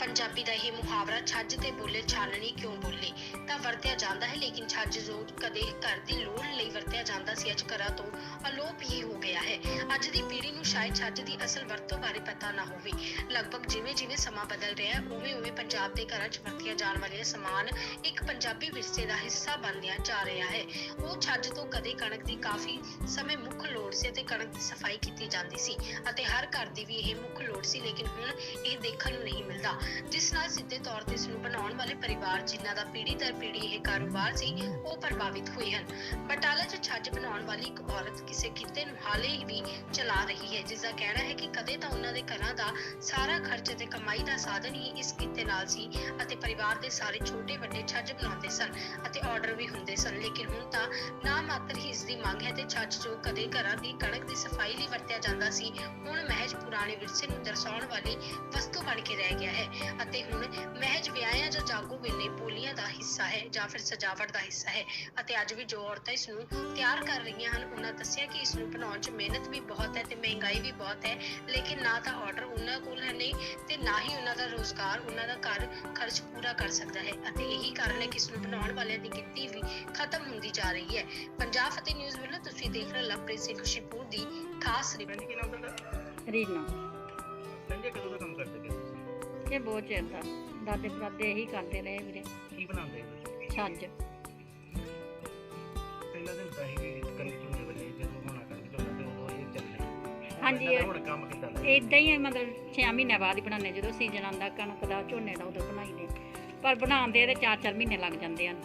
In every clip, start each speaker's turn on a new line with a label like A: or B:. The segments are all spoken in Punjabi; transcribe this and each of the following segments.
A: ਪੰਜਾਬੀ ਦਾ ਇਹ ਮੁਹਾਵਰਾ, ਛੱਜ ਤੇ ਬੋਲੇ ਛਾਨਣੀ ਕਿਉਂ ਬੋਲੇ? ਤਾਂ ਵਰਤਿਆ ਜਾਂਦਾ ਹੈ, ਲੇਕਿਨ ਛੱਜ ਜੋ ਕਦੇ ਘਰ ਦੀ ਲੋੜ ਲਈ ਵਰਤਿਆ ਜਾਂਦਾ ਸੀ। ਅੱਜ ਘਰਾਂ ਤੋਂ ਅਲੋਪ ਹੀ ਅੱਜ ਦੀ ਪੀੜ੍ਹੀ ਨੂੰ ਸ਼ਾਇਦ ਛੱਜ ਦੀ ਅਸਲ ਵਰਤੋਂ ਬਾਰੇ ਪਤਾ ਨਾ ਹੋਵੇ। ਲਗਭਗ ਜਿਵੇਂ ਜਿਵੇਂ ਸਮਾਂ ਬਦਲ ਰਿਹਾ ਹੈ ਉਵੇਂ ਉਵੇਂ ਪੰਜਾਬ ਦੇ ਘਰਾਂ 'ਚ ਵਰਤੀਆਂ ਜਾਣ ਵਾਲੀਆਂ ਸਮਾਨ ਇੱਕ ਪੰਜਾਬੀ ਵਿਰਸੇ ਦਾ ਹਿੱਸਾ ਬਣਦਿਆ ਜਾ ਰਿਹਾ ਹੈ। ਉਹ ਛੱਜ ਤੋਂ ਕਦੇ ਕਣਕ ਦੀ ਕਾਫੀ ਸਮੇਂ ਮੁੱਖ ਲੋੜ ਸੀ ਅਤੇ ਕਣਕ ਦੀ ਸਫ਼ਾਈ ਕੀਤੀ ਜਾਂਦੀ ਸੀ ਅਤੇ ਹਰ ਘਰ ਦੀ ਵੀ ਇਹ ਮੁੱਖ ਲੋੜ ਸੀ, ਲੇਕਿਨ ਹੁਣ ਇਹ ਦੇਖਣ ਨੂੰ ਨਹੀਂ ਮਿਲਦਾ। ਜਿਸ ਨਾਲ ਸਿੱਧੇ ਤੌਰ ਤੇ ਇਸ ਨੂੰ ਬਣਾਉਣ ਵਾਲੇ ਪਰਿਵਾਰ ਜਿਨ੍ਹਾਂ ਦਾ ਪੀੜ੍ਹੀ ਦਰ ਪੀੜ੍ਹੀ ਇਹ ਕਾਰੋਬਾਰ ਸੀ, ਉਹ ਪ੍ਰਭਾਵਿਤ ਹੋਏ ਹਨ। ਬਟਾਲਾ 'ਚ ਛੱਜ ਬਣਾਉਣ ਵਾਲੀ ਇੱਕ ਔਰਤ ਕਿਸੇ ਕਿੱਤੇ ਨੂੰ ਹਾਲੇ ਵੀ ਚਲਾ ਰਹੀ ਹੈ ਜਿਸ ਦਾ ਕਹਿਣਾ ਹੈ ਕਿ ਕਦੇ ਤਾਂ ਉਹਨਾਂ ਦੇ ਘਰਾਂ ਦਾ ਸਾਰਾ ਖਰਚ ਤੇ ਕਮਾਈ ਦਾ ਸਾਧਨ ਹੀ ਇਸ ਕਿੱਤੇ ਨਾਲ ਸੀ ਅਤੇ ਪਰਿਵਾਰ ਦੇ ਸਾਰੇ ਛੋਟੇ ਵੱਡੇ ਛੱਜ ਬਣਾਉਂਦੇ ਸਨ ਅਤੇ ਆਰਡਰ ਵੀ ਹੁੰਦੇ ਸਨ, ਲੇਕਿਨ ਹੁਣ ਤਾਂ ਨਾ ਮਾਤਰ ਹੀ ਇਸ ਦੀ ਮੰਗ ਹੈ ਤੇ ਛੱਜ ਜੋ ਕਦੇ ਘਰਾਂ ਦੀ ਕਣਕ ਦੀ ਸਫ਼ਾਈ ਲਈ ਵਰਤਿਆ ਜਾਂਦਾ ਸੀ, ਹੁਣ ਮਹਿਜ ਪੁਰਾਣੇ ਵਿਰਸੇ ਨੂੰ ਦਰਸਾਉਣ ਵਾਲੀ ਵਸਤੂ ਬਣ ਕੇ ਰਹਿ ਗਿਆ ਹੈ ਅਤੇ ਹੁਣ ਮਹਿਜ ਵਿਆਹਾਂ ਜਾਂ ਜਾਗੋ ਵੇਲੇ ਬੋਲੀਆਂ ਦਾ ਹਿੱਸਾ ਹੈ ਜਾਂ ਫਿਰ ਸਜਾਵਟ ਦਾ ਹਿੱਸਾ ਹੈ ਅਤੇ ਅੱਜ ਵੀ ਜੋ ਔਰਤਾਂ ਇਸ ਨੂੰ ਤਿਆਰ ਕਰ ਰਹੀਆਂ ਹਨ, ਉਹਨਾਂ ਦੱਸਿਆ ਕਿ ਇਸ ਨੂੰ ਬਣਾਉਣ 'ਚ ਮਿਹਨਤ ਵੀ ਬਹੁਤ ਹੈ ਤੇ ਮਹਿੰਗਾਈ ਵੀ ਬਹੁਤ ਹੈ, ਲੇਕਿਨ ਨਾ ਤਾਂ ਆਰਡਰ ਉਹਨਾਂ ਕੋਲ ਹੈ ਨਹੀਂ ਤੇ ਨਾ ਹੀ ਉਹਨਾਂ ਦਾ ਰੋਜ਼ਗਾਰ, ਉਹਨਾਂ ਦਾ ਘਰ ਖਰਚ ਪੂਰਾ ਕਰ ਸਕਦਾ ਹੈ ਅਤੇ ਇਹੀ ਕਾਰਨ ਹੈ ਕਿ ਇਸ ਨੂੰ ਬਣਾਉਣ ਵਾਲਿਆਂ ਦੀ ਗਿਣਤੀ ਵੀ ਖਤਮ ਹੁੰਦੀ ਜਾ ਰਹੀ ਹੈ। ਪੰਜਾਬ ਫਤਿਹ ਨਿਊਜ਼ ਵੱਲੋਂ ਤੁਸੀਂ ਦੇਖ ਰਹੇ ਹੋ ਲਵਪ੍ਰੀਤ ਸਿੰਘ ਖੁਸ਼ੀਪੁਰ ਦੀ ਖਾਸ ਰਿਪੋਰਟ।
B: ਕੀ ਨਾਮ ਤੁਹਾਡਾ?
C: ਰੀਨਾ।
B: ਭੈਣ ਜੀ ਕਦੋਂ ਦਾ ਕੰਮ ਕਰਦੇ ਪਏ
C: ਇਹ ਬਹੁਤ ਚਿਰ ਦਾ। ਦਾਦੇ ਪੜਾਦੇ ਇਹੀ ਕਰਦੇ ਰਹੇ ਵੀਰੇ।
B: ਕੀ ਬਣਾਉਂਦੇ
C: ਛੱਜ।
B: ਪਹਿਲਾਂ ਤਾਂ ਜਦੋਂ ਹੋਣਾ ਝੋਨਾ ਤੇ ਉਦੋਂ ਇਹ ਚੱਲਣੇ
C: ਹਾਂਜੀ,
B: ਪਹਿਲਾਂ
C: ਇਹ-
B: ਹੁਣ ਕੰਮ ਕਿੱਦਾਂ ਦਾ
C: ਇਦਾਂ ਹੀ ਹੈ, ਮਤਲਬ 6 ਮਹੀਨੇ ਬਾਅਦ ਹੀ ਬਣਾਉਂਦੇ ਜਦੋਂ ਸੀਜ਼ਨ ਆਉਂਦਾ ਕਣਕ ਦਾ ਝੋਨੇ ਦਾ ਉਦੋਂ ਬਣਾਈਦੇ ਪਰ ਬਣਾਉਂਦੇ ਇਹਦੇ 4-4 ਮਹੀਨੇ ਲੱਗ ਜਾਂਦੇ ਹਨ।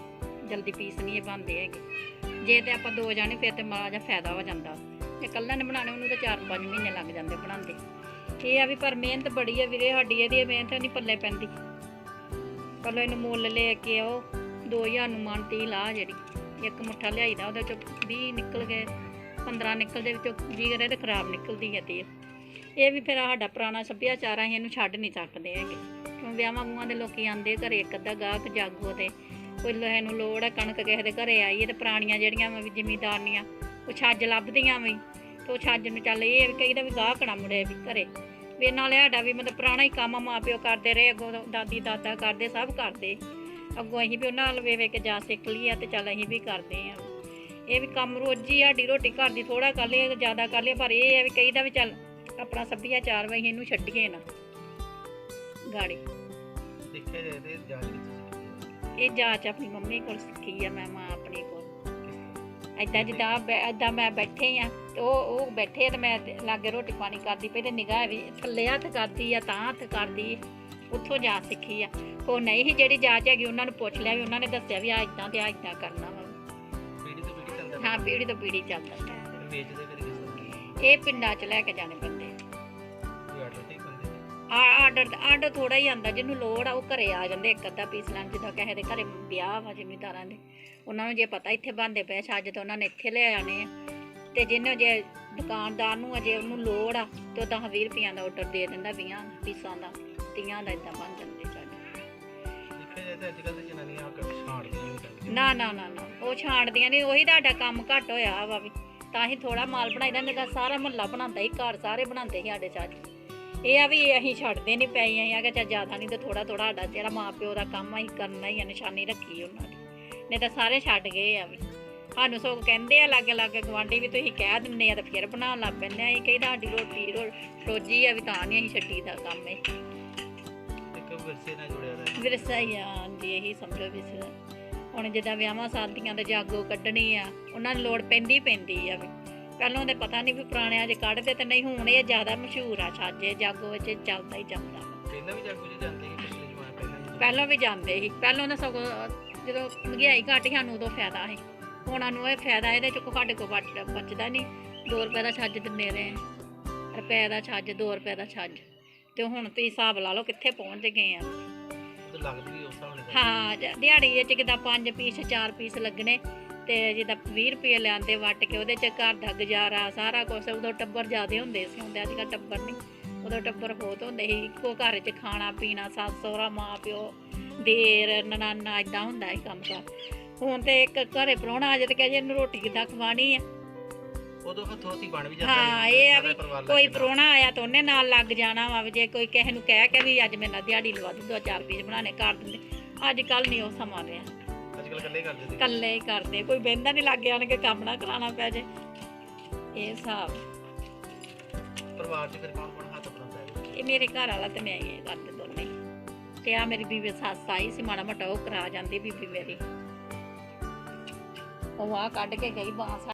C: ਜਲਦੀ ਪੀਸ ਨਹੀਂ ਇਹ ਬਣਦੇ ਹੈਗੇ। ਜੇ ਤੇ ਆਪਾਂ ਦੋ ਜਾਣੇ, ਫਿਰ ਤੇ ਮਾੜਾ ਜਿਹਾ ਫਾਇਦਾ ਹੋ ਜਾਂਦਾ। ਜੇ ਇਕੱਲਾ ਨੇ ਬਣਾਉਣੇ, ਉਹਨੂੰ ਤਾਂ 4-5 ਮਹੀਨੇ ਲੱਗ ਜਾਂਦੇ ਬਣਾਉਂਦੇ। ਇਹ ਆ ਵੀ ਪਰ ਮਿਹਨਤ ਬੜੀ ਹੈ ਵੀਰੇ ਸਾਡੀ, ਇਹਦੀ ਮਿਹਨਤ ਨਹੀਂ ਪੱਲੇ ਪੈਂਦੀ। ਪਹਿਲਾਂ ਇਹਨੂੰ ਮੁੱਲ ਲੈ ਕੇ ਆਓ 2000 ਨੂੰ ਮਨ ਤੀ ਲਾ ਜਿਹੜੀ। ਇੱਕ ਮੁੱਠਾ ਲਿਆਈਦਾ, ਉਹਦੇ ਚੋਂ 20 ਨਿਕਲ ਗਏ 15 ਨਿਕਲਦੇ ਵਿੱਚੋਂ 20 ਕਰੇ ਤੇ ਖਰਾਬ ਨਿਕਲਦੀ ਹੈ ਤੇ ਇਹ ਵੀ ਫਿਰ ਸਾਡਾ ਪੁਰਾਣਾ ਸੱਭਿਆਚਾਰ ਆ, ਅਸੀਂ ਇਹਨੂੰ ਛੱਡ ਨਹੀਂ ਸਕਦੇ ਹੈਗੇ। ਕਿਉਂ ਵਿਆਹਾਂ ਵੂਆਂ ਦੇ ਲੋਕੀ ਆਂਦੇ ਘਰੇ ਇੱਕ ਅੱਧਾ ਗਾਹਕ ਜਾਗੋ ਤੇ ਕੋਈ ਲੋਹੇ ਨੂੰ ਲੋੜ ਹੈ ਕਣਕ ਕਿਸੇ ਦੇ ਘਰੇ ਆਈ ਹੈ ਤੇ ਪੁਰਾਣੀਆਂ ਜਿਹੜੀਆਂ ਵੀ ਜ਼ਿਮੀਦਾਰਨੀਆਂ, ਉਹ ਛੱਜ ਲੱਭਦੀਆਂ ਵੀ ਤੇ ਉਹ ਛੱਜ ਨੂੰ ਚੱਲ ਇਹ ਕਹੀਦਾ ਵੀ ਗਾਹਕ ਮੁੜੇ ਵੀ ਘਰੇ। ਵੀ ਨਾਲੇ ਸਾਡਾ ਵੀ ਮਤਲਬ ਪੁਰਾਣਾ ਹੀ ਕੰਮ ਮਾਂ ਕਰਦੇ ਰਹੇ, ਅੱਗੋਂ ਦਾਦੀ, ਦਾਦਾ ਕਰਦੇ, ਸਭ ਕਰਦੇ। ਅੱਗੋਂ ਅਸੀਂ ਵੀ ਉਹਨਾਂ ਨਾਲ ਵੇ ਕੇ ਜਾ ਸਿੱਖ ਲਈ ਆ ਤੇ ਚੱਲ ਅਸੀਂ ਵੀ ਕਰਦੇ ਆ। ਇਹ ਵੀ ਕੰਮ ਰੋਜੀ ਸਾਡੀ ਰੋਟੀ ਘਰ ਦੀ ਥੋੜਾ ਕਰ ਲਈਏ ਜ਼ਿਆਦਾ ਕਰ ਲਈਏ, ਪਰ ਇਹ ਹੈ ਵੀ ਕਹੀਦਾ ਵੀ ਚੱਲ ਆਪਣਾ ਸੱਭਿਆਚਾਰ ਵਾ ਇਹਨੂੰ ਛੱਡੀਏ ਨਾ। ਗਾੜੀ।
B: ਦੇਖਿਆ ਜਾਏ ਤੇ ਜਾਂਚ
C: ਇਹ ਜਾਚ ਆਪਣੀ ਮੰਮੀ ਕੋਲ ਸਿੱਖੀ ਆ ਮੈਂ ਮਾਂ ਆਪਣੀ ਕੋਲ। ਏਦਾਂ ਜਿੱਦਾਂ ਏਦਾਂ ਮੈਂ ਬੈਠੇ ਆ ਉਹ ਉਹ ਬੈਠੇ ਤੇ ਮੈਂ ਲਾਗੇ ਰੋਟੀ ਪਾਣੀ ਕਰਦੀ ਪਈ ਤੇ ਨਿਗਾਹ ਵੀ ਥੱਲੇ ਹੱਥ ਕਰਦੀ ਆ ਤਾਂ ਹੱਥ ਕਰਦੀ ਉੱਥੋਂ ਜਾ ਸਿੱਖੀ ਆ। ਉਹ ਨਹੀਂ ਸੀ ਜਿਹੜੀ ਜਾਚ ਹੈਗੀ ਉਹਨਾਂ ਨੂੰ ਪੁੱਛ ਲਿਆ ਵੀ ਉਹਨਾਂ ਨੇ ਦੱਸਿਆ ਵੀ ਆ ਇਦਾਂ ਤੇ ਆ ਇਦਾਂ ਕਰਨਾ ਵਾ।
B: ਪੀੜੀ ਤੋਂ ਪੀੜੀ ਚੱਲਦਾ
C: ਹਾਂ ਪੀੜੀ ਤੋਂ ਪੀੜੀ ਚੱਲਦਾ ਇਹ ਪਿੰਡਾਂ 'ਚ ਲੈ ਕੇ ਜਾਣੇ ਪੈਂਦੇ
B: ਆਰਡਰ
C: ਆਰਡਰ ਥੋੜਾ ਹੀ ਆਂਦਾ ਜਿਹਨੂੰ ਲੋੜ ਆ ਉਹ ਘਰੇ ਆ ਜਾਂਦੇ ਇੱਕ ਅੱਧਾ ਪੀਸ ਲੈਣ ਜਿੱਦਾਂ ਦੇ ਘਰੇ ਵਿਆਹ ਵਾ ਜ਼ਿਮੀਦਾਰਾਂ ਦੇ। ਉਹਨਾਂ ਨੂੰ ਜੇ ਪਤਾ ਇੱਥੇ ਬੰਦੇ ਪਏ ਛੱਜ ਤੇ ਉਹਨਾਂ ਨੇ ਇੱਥੇ ਲੈ ਆਣੇ ਆ। ਤੇ ਜਿਹਨੂੰ ਜੇ ਦੁਕਾਨਦਾਰ ਨੂੰ ਅਜੇ ਉਹਨੂੰ ਲੋੜ ਆ ਤੇ ਉਹ 10 20 ਰੁਪਈਆਂ ਦਾ ਆਰਡਰ ਦੇ ਦਿੰਦਾ 20 ਪੀਸਾਂ ਦਾ 30 ਦਾ ਇਦਾਂ ਬਣ ਜਾਂਦੇ
B: ਅੱਜ ਕਰਦੀਆਂ
C: ਨਾ। ਨਾ ਨਾ ਨਾ ਉਹ ਛਾਂਟਦੀਆਂ ਨਹੀਂ ਉਹੀ ਤੁਹਾਡਾ ਕੰਮ ਘੱਟ ਹੋਇਆ ਵਾ ਵੀ। ਤਾਂ ਹੀ ਥੋੜਾ ਮਾਲ ਬਣਾਈਦਾ ਨਹੀਂ ਤਾਂ ਸਾਰਾ ਮਹੱਲਾ ਬਣਾਉਂਦਾ ਹੀ ਘਰ ਸਾਰੇ ਬਣਾਉਂਦੇ ਸੀ ਸਾਡੇ ਚੱਜ ਇਹ ਆ ਵੀ ਅਸੀਂ ਛੱਡਦੇ ਨਹੀਂ ਪਏ ਆ ਕਿ ਚੱਲ ਜ਼ਿਆਦਾ ਨਹੀਂ ਤੇ ਥੋੜਾ ਥੋੜਾ ਸਾਡਾ ਜਿਹੜਾ ਮਾਂ ਪਿਓ ਦਾ ਕੰਮ ਅਸੀਂ ਕਰਨਾ ਹੀ ਆ ਨਿਸ਼ਾਨੀ ਰੱਖੀ ਉਹਨਾਂ ਦੀ। ਨਹੀਂ ਤਾਂ ਸਾਰੇ ਛੱਡ ਗਏ ਆ ਵੀ। ਸਾਨੂੰ ਸਗੋਂ ਕਹਿੰਦੇ ਆ ਲਾਗੇ ਲਾਗੇ ਗਵਾਂਢੀ ਵੀ ਤੁਸੀਂ ਕਹਿ ਦਿੰਦੇ ਆ ਤਾਂ ਫਿਰ ਬਣਾਉਣ ਲੱਗ ਪੈਂਦੇ ਆ। ਇਹ ਕਹਿੰਦਾ ਸਾਡੀ ਰੋਟੀ ਰੋਜੀ ਆ ਵੀ ਤਾਂ ਨਹੀਂ ਅਸੀਂ ਛੱਡੀ ਦਾ ਕੰਮ
B: ਇੱਕ ਵਿਰਸੇ ਨਾਲ ਜੁੜਿਆ ਰਹੇ
C: ਵਿਰਸਾ ਹੀ ਆ ਇਹੀ ਸਮਝੋ ਵਿਰਸਾ ਹੁਣ ਜਿੱਦਾਂ ਵਿਆਹਾਂ ਸ਼ਾਦੀਆਂ ਦੇ ਜਾਗੋ ਕੱਢਣੀ ਆ ਉਹਨਾਂ ਨੂੰ ਲੋੜ ਪੈਂਦੀ ਪੈਂਦੀ ਆ ਵੀ। ਪਹਿਲਾਂ ਤੇ ਪਤਾ ਨਹੀਂ ਵੀ ਪੁਰਾਣਿਆਂ 'ਚ ਕੱਢਦੇ ਤੇ ਨਹੀਂ ਹੁਣ ਇਹ ਜ਼ਿਆਦਾ ਮਸ਼ਹੂਰ ਆ ਛਾਜੇ ਜਾਗੋ ਵਿੱਚ ਚੱਲਦਾ ਹੀ ਚੱਲਦਾ।
B: ਪਹਿਲਾਂ ਵੀ ਜਾਗੋ ਚ ਜਾਂਦੇ ਸੀ ਪਿਛਲੇ ਜਮਾਨੇ ਪਹਿਲਾਂ
C: ਪਹਿਲਾਂ ਵੀ ਜਾਂਦੇ ਸੀ। ਪਹਿਲਾਂ ਤਾਂ ਸਗੋਂ ਜਦੋਂ ਮਹਿੰਗਾਈ ਘੱਟ ਸਾਨੂੰ ਉਦੋਂ ਫਾਇਦਾ ਸੀ। ਹੁਣ ਸਾਨੂੰ ਇਹ ਫਾਇਦਾ ਇਹਦੇ ਚ ਸਾਡੇ ਬਚ- ਬਚਦਾ ਨਹੀਂ। 2 ਰੁਪਏ ਦਾ ਛੱਜ ਦਿੰਦੇ ਰਹੇ ਰੁਪਏ ਦਾ ਛੱਜ 2 ਰੁਪਏ ਦਾ ਛੱਜ। ਤੇ ਹੁਣ ਤੁਸੀਂ ਹਿਸਾਬ ਲਾ ਲਓ ਕਿੱਥੇ ਪਹੁੰਚ ਗਏ ਆ।
B: ਲੱਗਦੀ ਉਸ ਹਿਸਾਬ ਨਾਲ
C: ਹਾਂ ਜ- ਦਿਹਾੜੀ ਵਿੱਚ ਕਿਦਾਂ 5 ਪੀਸ 4 ਪੀਸ ਲੱਗਣੇ। ਤੇ ਜਿੱਦਾਂ 20 ਰੁਪਏ ਲਿਆਂਦੇ ਵੱਟ ਕੇ ਉਹਦੇ ਚ ਘਰ ਦਾ ਗੁਜ਼ਾਰਾ ਸਾਰਾ ਕੁਝ ਉਦੋਂ ਟੱਬਰ ਜ਼ਿਆਦੇ ਹੁੰਦੇ ਸੀ ਹੁੰਦੇ ਅੱਜ ਕੱਲ੍ਹ ਟੱਬਰ ਨਹੀਂ। ਉਦੋਂ ਟੱਬਰ ਬਹੁਤ ਹੁੰਦੇ ਸੀ ਇੱਕੋ ਘਰ 'ਚ ਖਾਣਾ ਪੀਣਾ ਸੱਸ ਸਹੁਰਾ ਮਾਂ ਪਿਓ ਦੇਰ ਨਨਾਨਾ ਇਦਾਂ ਹੁੰਦਾ ਸੀ ਕੰਮ ਕਾਰ। ਹੁਣ ਤੇ ਇੱਕ ਘਰੇ ਪ੍ਰਾਹੁਣਾ ਆ ਜਾਏ ਤੇ ਕਹੇ ਜੀ ਇਹਨੂੰ ਰੋਟੀ ਕਿੱਦਾਂ ਖਵਾਣੀ ਆ।
B: ਉਦੋਂ ਹੱਥੋਂ ਹੱਥੀ ਬਣ ਵੀ ਜਾਂਦਾ
C: ਹਾਂ ਇਹ ਆ ਵੀ ਕੋਈ
B: ਜਾਂਦਾ।
C: ਪ੍ਰਾਹੁਣਾ ਆਇਆ ਤਾਂ ਉਹਨੇ ਨਾਲ ਲੱਗ ਜਾਣਾ ਵਾ ਜੇ ਕੋਈ ਕਿਸੇ ਨੂੰ ਕਹਿ ਕੇ ਵੀ ਅੱਜ ਮੇਰੇ ਨਾਲ ਦਿਹਾੜੀ ਲਵਾ ਦੋ ਚਾਰ ਪੀਸ ਬਣਾਣੇ ਕਰ ਦਿੰਦੇ ਅੱਜ ਕੱਲ ਨਹੀਂ ਉਹ ਸਮਾਂ ਰਿਹਾ।
B: ਅੱਜ ਕੱਲ ਇਕੱਲੇ ਕਰਦੇ ਸੀ।
C: ਇਕੱਲੇ ਹੀ ਕਰਦੇ ਕੋਈ ਬਹਿੰਦਾ ਨਹੀਂ ਲੱਗ ਆਣ ਕੇ ਕੰਮ ਨਾ ਕਰਾਉਣਾ ਪੈ ਜੇ। ਇਹ ਹਿਸਾਬ।
B: ਪਰਿਵਾਰ 'ਚ ਫਿਰ ਕੌਣ ਕੌਣ ਹੱਥ ਬਣਾਉਂਦਾ ਹੈ
C: ਇਹ ਮੇਰੇ ਘਰ ਵਾਲਾ ਤੇ ਮੈਂ ਹੀ ਕਰਦੇ ਦੋਨੇ ਹੀ। ਤੇ ਆ ਮੇਰੀ ਬੀਬੀ ਸੱਸ ਆਈ ਸੀ ਮਾੜਾ ਮੋਟਾ ਉਹ ਕਰਾ ਜਾਂਦੀ ਬੀਬੀ ਮੇਰੀ। ਉਹ ਆ ਕੱਢ ਕੇ ਗਈ ਬਾਂਸ